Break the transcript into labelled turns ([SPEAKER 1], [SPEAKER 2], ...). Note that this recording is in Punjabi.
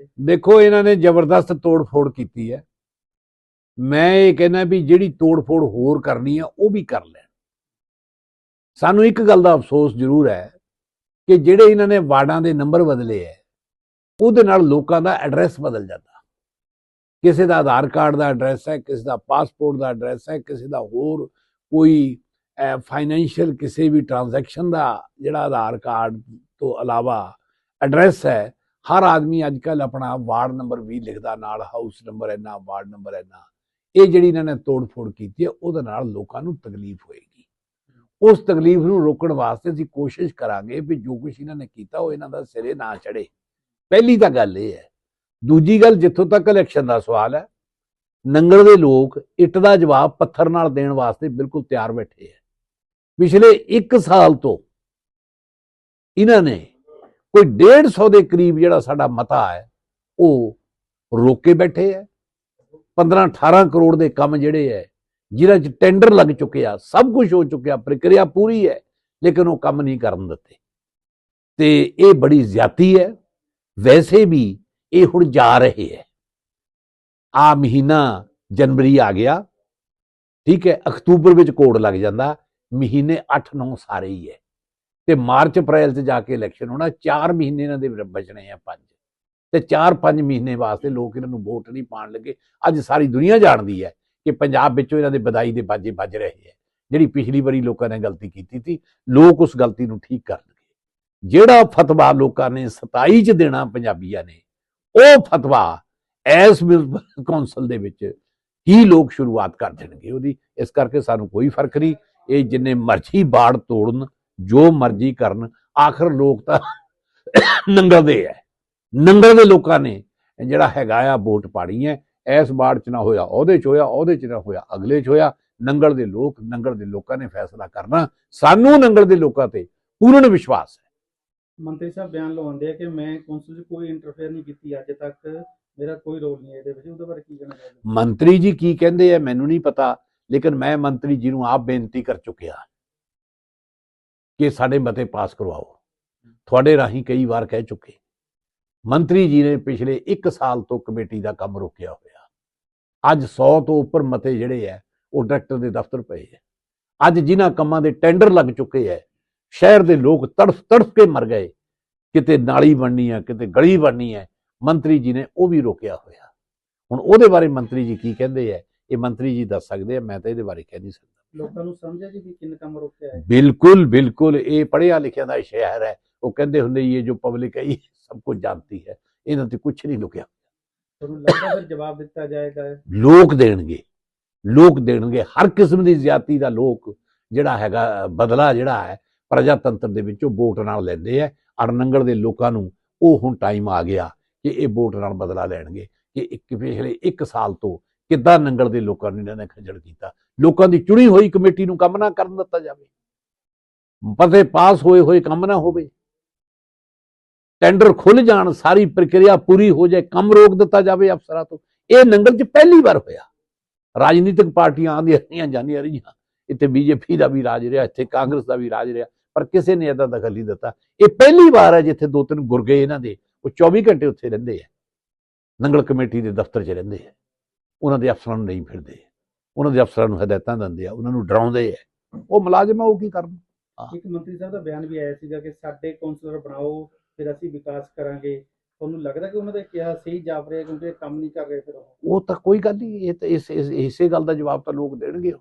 [SPEAKER 1] ਦੇਖੋ, ਇਹਨਾਂ ਨੇ ਜ਼ਬਰਦਸਤ ਤੋੜ-ਫੋੜ ਕੀਤੀ ਹੈ। ਮੈਂ ਇਹ ਕਹਿੰਦਾ ਵੀ ਜਿਹੜੀ ਤੋੜ-ਫੋੜ ਹੋਰ ਕਰਨੀ ਆ, ਉਹ ਵੀ ਕਰ ਲੈਣ। ਸਾਨੂੰ ਇੱਕ ਗੱਲ ਦਾ ਅਫਸੋਸ ਜ਼ਰੂਰ ਹੈ ਕਿ ਜਿਹੜੇ ਇਹਨਾਂ ਨੇ ਵਾਰਡਾਂ ਦੇ ਨੰਬਰ ਬਦਲੇ ਹੈ, ਉਹਦੇ ਨਾਲ ਲੋਕਾਂ ਦਾ ਐਡਰੈਸ ਬਦਲ ਜਾਂਦਾ। ਕਿਸੇ ਦਾ ਆਧਾਰ ਕਾਰਡ ਦਾ ਐਡਰੈਸ ਹੈ, ਕਿਸੇ ਦਾ ਪਾਸਪੋਰਟ ਦਾ ਐਡਰੈਸ ਹੈ, ਕਿਸੇ ਦਾ ਹੋਰ ਕੋਈ ਫਾਈਨੈਂਸ਼ੀਅਲ ਕਿਸੇ ਵੀ ਟ੍ਰਾਂਜੈਕਸ਼ਨ ਦਾ ਜਿਹੜਾ ਆਧਾਰ ਕਾਰਡ ਤੋਂ ਇਲਾਵਾ ਐਡਰੈਸ ਹੈ ਹਰ ਆਦਮੀ ਅੱਜ ਕੱਲ ਆਪਣਾ ਵਾਰਡ ਨੰਬਰ ਵੀ ਲਿਖਦਾ ਨਾਲ, ਹਾਊਸ ਨੰਬਰ ਇੰਨਾ, ਵਾਰਡ ਨੰਬਰ ਇੰਨਾ। ਇਹ ਜਿਹੜੀ ਇਹਨਾਂ ਨੇ ਤੋੜ-ਫੋੜ ਕੀਤੀ ਹੈ, ਉਹਦੇ ਨਾਲ ਲੋਕਾਂ ਨੂੰ ਤਕਲੀਫ ਹੋਏਗੀ। ਉਸ ਤਕਲੀਫ ਨੂੰ ਰੋਕਣ ਵਾਸਤੇ ਅਸੀਂ ਕੋਸ਼ਿਸ਼ ਕਰਾਂਗੇ ਵੀ ਜੋ ਕੁਝ ਇਹਨਾਂ ਨੇ ਕੀਤਾ, ਉਹ ਇਹਨਾਂ ਦਾ ਸਿਰੇ ਨਾ ਚੜੇ ਪਹਿਲੀ ਤਾਂ ਗੱਲ ਇਹ ਹੈ। ਦੂਜੀ ਗੱਲ, ਜਿੱਥੋਂ ਤੱਕ ਇਲੈਕਸ਼ਨ ਦਾ ਸਵਾਲ ਹੈ, ਨੰਗਲ ਦੇ ਲੋਕ ਇੱਟ ਦਾ ਜਵਾਬ ਪੱਥਰ ਨਾਲ ਦੇਣ ਵਾਸਤੇ ਬਿਲਕੁਲ ਤਿਆਰ ਬੈਠੇ ਹੈ। ਪਿਛਲੇ 1 ਸਾਲ ਤੋਂ ਇਹਨਾਂ ਨੇ ਕੋਈ 150 ਦੇ ਕਰੀਬ ਜਿਹੜਾ ਸਾਡਾ ਮਤਾ ਹੈ, ਉਹ ਰੋਕ ਕੇ ਬੈਠੇ ਹੈ। 15 18 ਕਰੋੜ ਦੇ ਕੰਮ ਜਿਹੜੇ ਹੈ, ਜਿਹਨਾਂ 'ਚ ਟੈਂਡਰ ਲੱਗ ਚੁੱਕਿਆ ਸਭ ਕੁਝ ਹੋ ਚੁੱਕਿਆ, ਪ੍ਰਕਿਰਿਆ ਪੂਰੀ ਹੈ, ਲੇਕਿਨ ਉਹ ਕੰਮ ਨਹੀਂ ਕਰਨ ਦਿੱਤੇ। ਤੇ ਇਹ ਬੜੀ ਜ਼ਿਆਤੀ ਹੈ, ਵੈਸੇ ਵੀ ਇਹ ਹੁਣ ਜਾ ਰਹੇ ਹੈ। ਆ ਮਹੀਨਾ ਜਨਵਰੀ ਆ ਗਿਆ, ਠੀਕ ਹੈ, ਅਕਤੂਬਰ ਵਿੱਚ ਕੋੜ ਲੱਗ ਜਾਂਦਾ, ਮਹੀਨੇ 8-9 ਸਾਰੇ ਹੀ ਹੈ। ਤੇ ਮਾਰਚ ਅਪ੍ਰੈਲ 'ਚ ਜਾ ਕੇ ਇਲੈਕਸ਼ਨ ਹੋਣਾ 4 ਮਹੀਨੇ ਇਹਨਾਂ ਦੇ ਬਚਣੇ ਆ ਪੰਜ। ਤੇ 4-5 ਮਹੀਨੇ ਵਾਸਤੇ ਲੋਕ ਇਹਨਾਂ ਨੂੰ ਵੋਟ ਨਹੀਂ ਪਾਣ ਲੱਗੇ। ਅੱਜ ਸਾਰੀ ਦੁਨੀਆ ਜਾਣਦੀ ਹੈ ਕਿ ਪੰਜਾਬ ਵਿੱਚੋਂ ਇਹਨਾਂ ਦੇ ਵਧਾਈ ਦੇ ਬਾਜੇ ਵੱਜ ਰਹੇ ਹੈ। ਜਿਹੜੀ ਪਿਛਲੀ ਵਾਰੀ ਲੋਕਾਂ ਨੇ ਗਲਤੀ ਕੀਤੀ ਸੀ, ਲੋਕ ਉਸ ਗਲਤੀ ਨੂੰ ਠੀਕ ਕਰਨਗੇ ਜਿਹੜਾ ਫਤਵਾ ਲੋਕਾਂ ਨੇ 27 ਚ ਦੇਣਾ ਪੰਜਾਬੀਆਂ ਨੇ, ਉਹ ਫਤਵਾ ਐਸ ਕੌਂਸਲ ਦੇ ਵਿੱਚ ਹੀ ਲੋਕ ਸ਼ੁਰੂਆਤ ਕਰ ਦੇਣਗੇ ਉਹਦੀ। ਇਸ ਕਰਕੇ ਸਾਨੂੰ ਕੋਈ ਫ਼ਰਕ ਨਹੀਂ। ਇਹ ਜਿੰਨੇ ਮਰਜ਼ੀ ਬਾੜ ਤੋੜਨ ਜੋ ਮਰਜ਼ੀ ਕਰਨ ਆਖਰ ਲੋਕ ਤਾਂ ਨੰਗਲ ਦੇ ਹੈ ਨੰਗਲ ਦੇ ਲੋਕਾਂ ਨੇ ਜਿਹੜਾ ਹੈਗਾ ਆ ਵੋਟ ਪਾਣੀ ਹੈ ਐਸ ਬਾੜ ਚ ਨਾ ਹੋਇਆ ਉਹਦੇ ਚ ਹੋਇਆ ਉਹਦੇ ਚ ਨਾ ਹੋਇਆ ਅਗਲੇ ਚ ਹੋਇਆ। ਨੰਗਲ ਦੇ ਲੋਕ ਨੰਗਲ ਦੇ ਲੋਕਾਂ ਨੇ ਫੈਸਲਾ ਕਰਨਾ। ਸਾਨੂੰ ਨੰਗਲ ਦੇ ਲੋਕਾਂ ਤੇ ਪੂਰਨ ਵਿਸ਼ਵਾਸ ਹੈ
[SPEAKER 2] ਮੰਤਰੀ ਸਾਹਿਬ ਬਿਆਨ ਲਵਾਉਂਦੇ ਆ ਕਿ ਮੈਂ ਕੌਂਸਲ 'ਚ ਕੋਈ ਇੰਟਰਫੇਅਰ ਨਹੀਂ ਕੀਤੀ ਅੱਜ ਤੱਕ। ਮੇਰਾ ਕੋਈ ਰੋਲ ਨਹੀਂ ਇਹਦੇ ਵਿੱਚ। ਉਹਦੇ ਬਾਰੇ ਕੀ ਕਹਿਣਾ ਚਾਹੁੰਦੇ?
[SPEAKER 1] ਮੰਤਰੀ ਜੀ ਕੀ ਕਹਿੰਦੇ ਆ ਮੈਨੂੰ ਨਹੀਂ ਪਤਾ। ਲੇਕਿਨ ਮੈਂ ਮੰਤਰੀ ਜੀ ਨੂੰ ਆਪ ਬੇਨਤੀ ਕਰ ਚੁੱਕਿਆ। ਕਿ ਸਾਡੇ ਮਤੇ ਪਾਸ ਕਰਵਾਓ। ਤੁਹਾਡੇ ਰਾਹੀਂ ਕਈ ਵਾਰ ਕਹਿ ਚੁੱਕੇ। ਮੰਤਰੀ ਜੀ ਨੇ ਪਿਛਲੇ 1 ਸਾਲ ਤੋਂ ਕਮੇਟੀ ਦਾ ਕੰਮ ਰੋਕਿਆ ਹੋਇਆ। ਅੱਜ 100 ਤੋਂ ਉੱਪਰ ਮਤੇ ਜਿਹੜੇ ਆ ਉਹ ਡਾਇਰੈਕਟਰ ਦੇ ਦਫ਼ਤਰ ਪਏ ਆ ਅੱਜ ਜਿਨ੍ਹਾਂ ਕੰਮਾਂ ਦੇ ਟੈਂਡਰ ਲੱਗ ਚੁੱਕੇ ਆ ਸ਼ਹਿਰ ਦੇ ਲੋਕ ਤੜਫ ਤੜਫ ਕੇ ਮਰ ਗਏ। ਕਿਤੇ ਨਾਲੀ ਬਣਨੀ ਆ ਕਿਤੇ ਗਲੀ ਬਣਨੀ ਹੈ ਮੰਤਰੀ ਜੀ ਨੇ ਉਹ ਵੀ ਰੋਕਿਆ ਹੋਇਆ। ਹੁਣ ਉਹਦੇ ਬਾਰੇ ਮੰਤਰੀ ਜੀ ਕੀ ਕਹਿੰਦੇ ਆ ਇਹ ਮੰਤਰੀ ਜੀ ਦੱਸ ਸਕਦੇ ਆ ਮੈਂ ਤਾਂ ਇਹਦੇ ਬਾਰੇ ਕਹਿ ਨਹੀਂ ਸਕਦਾ।
[SPEAKER 2] ਲੋਕਾਂ ਨੂੰ ਸਮਝ ਆ ਜੀ ਵੀ ਕਿੰਨਾ ਕੰਮ ਰੋਕਿਆ ਹੈ?
[SPEAKER 1] ਬਿਲਕੁਲ ਬਿਲਕੁਲ। ਇਹ ਪੜਿਆ ਲਿਖਿਆ ਦਾ ਸ਼ਹਿਰ ਹੈ। ਉਹ ਕਹਿੰਦੇ ਹੁੰਦੇ ਇਹ ਜੋ ਪਬਲਿਕ ਹੈ ਇਹ ਸਭ ਕੁਝ ਜਾਣਦੀ ਹੈ। ਇਹਨਾਂ ਤੇ ਕੁਝ ਨਹੀਂ ਲੁਕਿਆ।
[SPEAKER 2] ਤੁਹਾਨੂੰ ਲੱਗਦਾ ਫਿਰ ਜਵਾਬ ਦਿੱਤਾ ਜਾਏਗਾ?
[SPEAKER 1] ਲੋਕ ਦੇਣਗੇ। ਲੋਕ ਦੇਣਗੇ। ਹਰ ਕਿਸਮ ਦੀ ਜ਼ਿਆਤੀ ਦਾ ਲੋਕ ਜਿਹੜਾ ਹੈਗਾ ਬਦਲਾ ਜਿਹੜਾ ਹੈ ਪ੍ਰਜਾਤੰਤਰ ਦੇ ਵਿੱਚ ਉਹ ਵੋਟ ਨਾਲ ਲੈਂਦੇ ਆ ਅੜਨੰਗਲ ਦੇ ਲੋਕਾਂ ਨੂੰ ਉਹ ਹੁਣ ਟਾਈਮ ਆ ਗਿਆ ਕਿ ਇਹ ਵੋਟ ਨਾਲ ਬਦਲਾ ਲੈਣਗੇ ਕਿ ਇੱਕ ਪਿਛਲੇ 1 ਸਾਲ ਤੋਂ ਕਿੱਦਾਂ ਨੰਗਲ ਦੇ ਲੋਕਾਂ ਨੂੰ ਇਹਨਾਂ ਨੇ ਖੱਜਲ ਕੀਤਾ? ਲੋਕਾਂ ਦੀ ਚੁਣੀ ਹੋਈ ਕਮੇਟੀ ਨੂੰ ਕੰਮ ਨਾ ਕਰਨ ਦਿੱਤਾ ਜਾਵੇ। ਪਤੇ ਪਾਸ ਹੋਏ ਹੋਏ ਕੰਮ ਨਾ ਹੋਵੇ। ਟੈਂਡਰ ਖੁੱਲ ਜਾਣ, ਸਾਰੀ ਪ੍ਰਕਿਰਿਆ ਪੂਰੀ ਹੋ ਜਾਏ, ਕੰਮ ਰੋਕ ਦਿੱਤਾ ਜਾਵੇ ਅਫਸਰਾਂ ਤੋਂ। ਇਹ ਨੰਗਲ 'ਚ ਪਹਿਲੀ ਵਾਰ ਹੋਇਆ। ਰਾਜਨੀਤਿਕ ਪਾਰਟੀਆਂ ਆਉਂਦੀਆਂ ਰਹੀਆਂ, ਜਾਂਦੀਆਂ ਰਹੀਆਂ। ਇੱਥੇ ਬੀਜੇਪੀ ਦਾ ਵੀ ਰਾਜ ਰਿਹਾ, ਇੱਥੇ ਕਾਂਗਰਸ ਦਾ ਵੀ ਰਾਜ ਰਿਹਾ, ਪਰ ਕਿਸੇ ਨੇ ਇਹਦਾ ਦਖਲ ਨਹੀਂ ਦਿੱਤਾ। ਇਹ ਪਹਿਲੀ ਵਾਰ ਹੈ ਜਿੱਥੇ ਦੋ ਤਿੰਨ ਗੁਰਗੇ ਇਹਨਾਂ ਦੇ। ਉਹ 24 ਘੰਟੇ ਉੱਥੇ ਰਹਿੰਦੇ ਆ। ਨੰਗਲ ਕਮੇਟੀ ਦੇ ਦਫ਼ਤਰ 'ਚ ਰਹਿੰਦੇ ਆ। ਉਹਨਾਂ ਦੇ ਅਫਸਰਾਂ ਨੂੰ ਨਹੀਂ ਫਿਰਦੇ। ਉਹਨਾਂ ਦੇ ਅਫਸਰਾਂ ਨੂੰ ਹਦਾਇਤਾਂ ਦਿੰਦੇ ਆ ਉਹਨਾਂ ਨੂੰ ਡਰਾਉਂਦੇ ਆ। ਉਹ ਮੁਲਾਜ਼ਮ ਆ ਉਹ ਕੀ ਕਰਨ?
[SPEAKER 2] ਇੱਕ ਮੰਤਰੀ ਸਾਹਿਬ ਦਾ ਬਿਆਨ ਵੀ ਆਇਆ ਸੀਗਾ ਕਿ ਸਾਡੇ ਕੌਂਸਲਰ ਬਣਾਓ ਫਿਰ ਅਸੀਂ ਵਿਕਾਸ ਕਰਾਂਗੇ। ਤੁਹਾਨੂੰ ਲੱਗਦਾ ਕਿ ਉਹਨਾਂ ਦਾ ਕਿਹਾ ਸਹੀ ਜਾਪ ਰਿਹਾ ਕਿਉਂਕਿ ਇਹ ਕੰਮ ਨਹੀਂ ਕਰ ਰਹੇ ਫਿਰ ਉਹ?
[SPEAKER 1] ਤਾਂ ਕੋਈ ਗੱਲ ਨਹੀਂ ਇਹ ਤਾਂ ਇਸੇ ਗੱਲ ਦਾ ਜਵਾਬ ਤਾਂ ਲੋਕ ਦੇਣਗੇ।